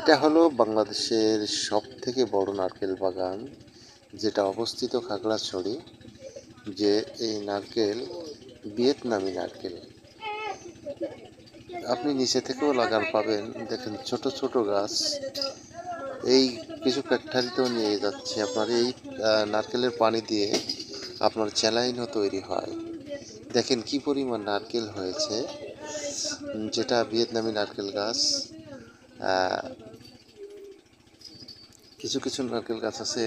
এটা হলো বাংলাদেশের সব থেকে বড় নারকেল বাগান, যেটা অবস্থিত খাগড়াছড়ি, যে এই নারকেল ভিয়েতনামি নারকেল। আপনি নিচে থেকেও লাগান পাবেন, দেখেন ছোট ছোট গাছ। এই কিছু ফ্যাক্টরিতেও নিয়ে যাচ্ছে, আপনার এই নারকেলের পানি দিয়ে আপনার চ্যালাইনও তৈরি হয়। দেখেন কি পরিমাণ নারকেল হয়েছে, যেটা ভিয়েতনামি নারকেল গাছ। কিছু কিছু নারকেল গাছ আছে,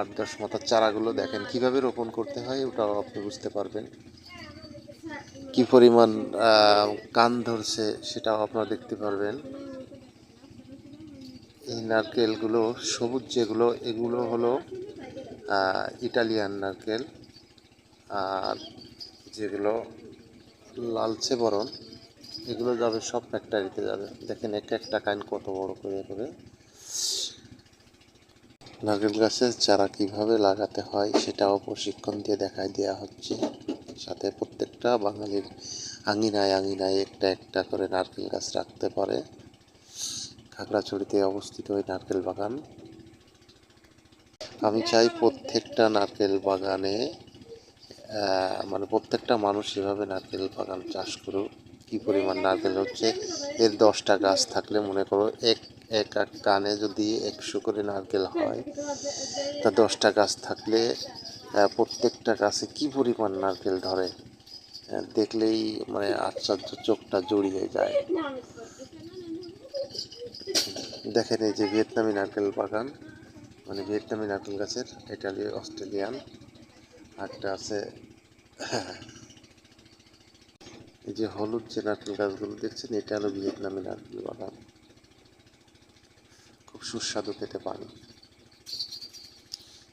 আট দশ মাথার চারাগুলো দেখেন, কীভাবে রোপণ করতে হয় ওটাও আপনি বুঝতে পারবেন। কি পরিমাণ কান ধরছে সেটাও আপনারা দেখতে পারবেন। এই নারকেলগুলো, সবুজ যেগুলো, এগুলো হলো ইটালিয়ান নারকেল, আর যেগুলো লালচে বরণ। এগুলো যাবে সব ফ্যাক্টরিতে যাবে। দেখেন এক একটা কাইন কত বড় করে করে। নারকেল গাছের চারা কীভাবে লাগাতে হয় সেটাও প্রশিক্ষণ দিয়ে দেখাই দেওয়া হচ্ছে। সাথে প্রত্যেকটা বাঙালির আঙিনায় আঙিনায় একটা একটা করে নারকেল গাছ রাখতে পারে। খাগড়াছড়িতে অবস্থিত ওই নারকেল বাগান। আমি চাই প্রত্যেকটা নারকেল বাগানে মানে প্রত্যেকটা মানুষ এভাবে নারকেল বাগান চাষ করুক। কি পরিমাণ নারকেল হচ্ছে এর দশটা গাছ থাকলে মনে করো এক এক এক কানে যদি একশো করে নারকেল হয়, তা দশটা গাছ থাকলে প্রত্যেকটা গাছে কি পরিমাণ নারকেল ধরে? দেখলেই মানে আশ্চর্য চোখটা জড়িয়ে যায়। দেখেন এই যে ভিয়েতনামি নারকেল বাগান মানে ভিয়েতনামি নারকেল গাছের ইটালি অস্ট্রেলিয়ান। একটা আছে এই যে হলুদ যে নারকেল গাছগুলো দেখছেন, এটা হলো ভিয়েতনামি নারকেল বাগান। খুব সুস্বাদু খেতে পানি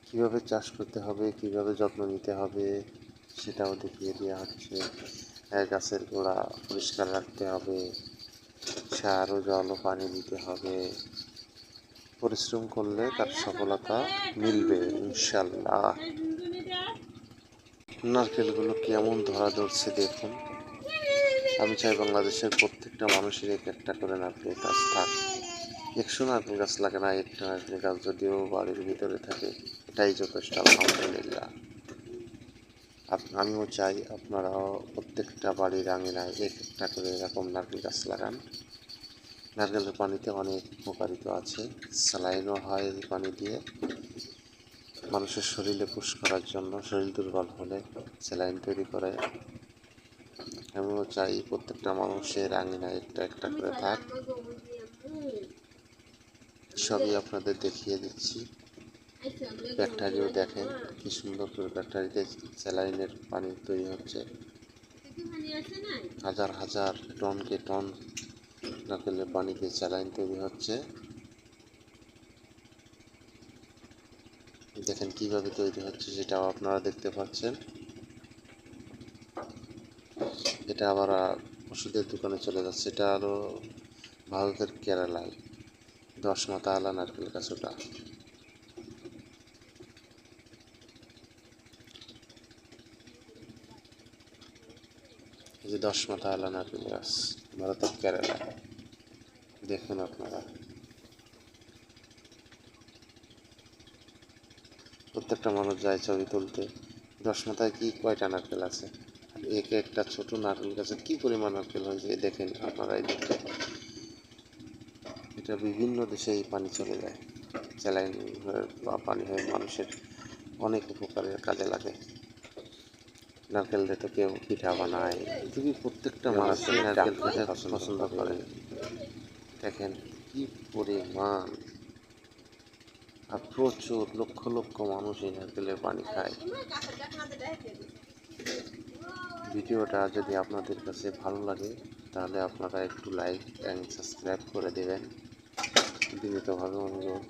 কীভাবে চাষ করতে হবে, কীভাবে যত্ন নিতে হবে, সেটাও দেখিয়ে দেওয়া হচ্ছে। গাছের গোড়া পরিষ্কার রাখতে হবে সার ও জল ও পানি দিতে হবে। পরিশ্রম করলে তার সফলতা মিলবে, ইনশাল্লাহ। নারকেলগুলো কেমন ধরা ধরছে দেখুন। আমি চাই বাংলাদেশের প্রত্যেকটা মানুষের এক একটা করে নারকেল গাছ থাক। একশো নারকেল গাছ লাগে না, একটা নারকেল গাছ যদিও বাড়ির ভিতরে থাকে, এটাই যথেষ্ট, আলহামদুলিল্লাহ। আমিও চাই আপনারাও প্রত্যেকটা বাড়ির আঙিনায় এক একটা করে এরকম নারকেল গাছ লাগান। নারকেলের পানিতে অনেক উপকারিতা আছে, স্যালাইনও হয় এই পানি দিয়ে। মানুষের শরীরে পুশ করার জন্য, শরীর দুর্বল হলে স্যালাইন তৈরি করে। আমিও চাই প্রত্যেকটা মানুষের আঙিনায় একটা একটা করে থাক। সবই আপনাদের দেখিয়ে দিচ্ছি। ব্যাকটারিও দেখেন কি সুন্দর করে ব্যাকটারিতে স্যালাইনের পানি তৈরি হচ্ছে। হাজার হাজার টনকে টন নারকেলের পানিতে স্যালাইন তৈরি হচ্ছে। দেখেন কীভাবে তৈরি হচ্ছে সেটাও আপনারা দেখতে পাচ্ছেন। এটা আবার ওষুধের দোকানে চলে যাচ্ছে। এটা আরও ভারতের কেরালায় দশ মাথা আলা নারকেল গাছ ওটা। এই যে দশ মাথা আলা নারকেল গাছ, ভারতের কেরালায় দেখুন আপনারা। প্রত্যেকটা মানুষ যায় ছবি তুলতে। দশ মাথায় কি কয়টা নারকেল আছে? এক একটা ছোট নারকেল গাছে কি পরিমাণ নারকেল হয়েছে দেখেন আপনারাই দেখতে পাবেন। এটা বিভিন্ন দেশে এই পানি চলে যায়। স্যালাইন হয়ে বা পানি হয়ে মানুষের অনেক উপকারের কাজে লাগে। নারকেল দিয়ে তো কেউ পিঠা বানায়। পৃথিবীর প্রত্যেকটা মানুষ নারকেল খেতে পছন্দ করে। দেখেন কি পরিমাণ আর প্রচুর লক্ষ লক্ষ মানুষ এই নারকেলের পানি খায়। ভিডিওটা যদি আপনাদের কাছে ভালো লাগে, তাহলে আপনারা একটু লাইক অ্যান্ড সাবস্ক্রাইব করে দেবেন। বিনীতভাবে অনুরোধ।